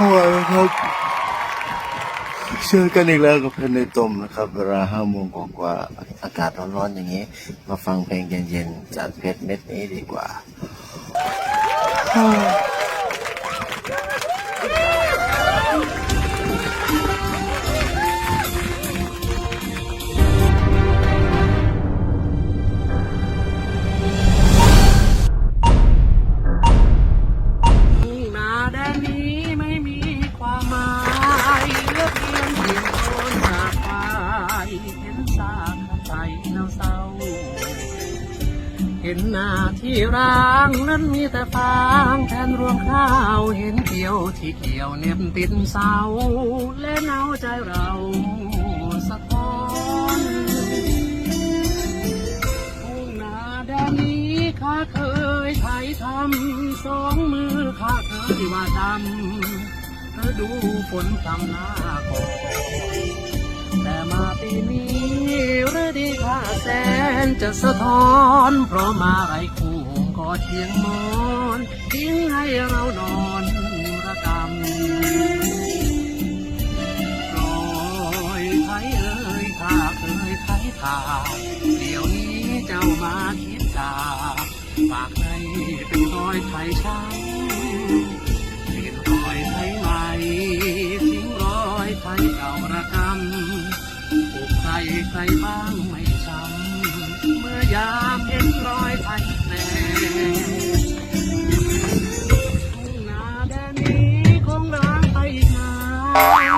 โอ้ยครับเจอกันอีกแล้วกับเพลงในตมนะครับ เวลาห้าโมงกว่าอากาศร้อนๆอย่างนี้ มาฟังเพลงเย็นๆจากเพชรเม็ดนี้ดีกว่าากไทยเนาเศร้า เห็นหน้าที่ร้างนั้นมีแต่ฟางแทนรวงข้าวเห็นเกี่ยวที่เกี่ยวเน็บติดเสา และเนาใจเราสะท้อนทุ่งนาแดนนี้ข้าเคยไถทำสองมือข้าเคยว่าดำเธอดูฝนทำหน้าก่อนแต่มาปีนี้ ฤดีข้าแสนจะสะท้อน เพราะมาไอ้คู่ก็เทียงมอนทิ้งให้เรานอนระกำปล่อยไทยเอ่ยถ้าเคยไทยทาเดี๋ยวนี้เจ้ามาคิดจาฝากให้เป็นรอยไทยช้ำเปลี่ยนรอยไทยใหม่ทิ้งรอยไทยเก่าระกำตกใครใครบ้าง ยามเห็นรอยไทยแน่ทุ่งนาแดนนี้คงร้างไปอีกนาน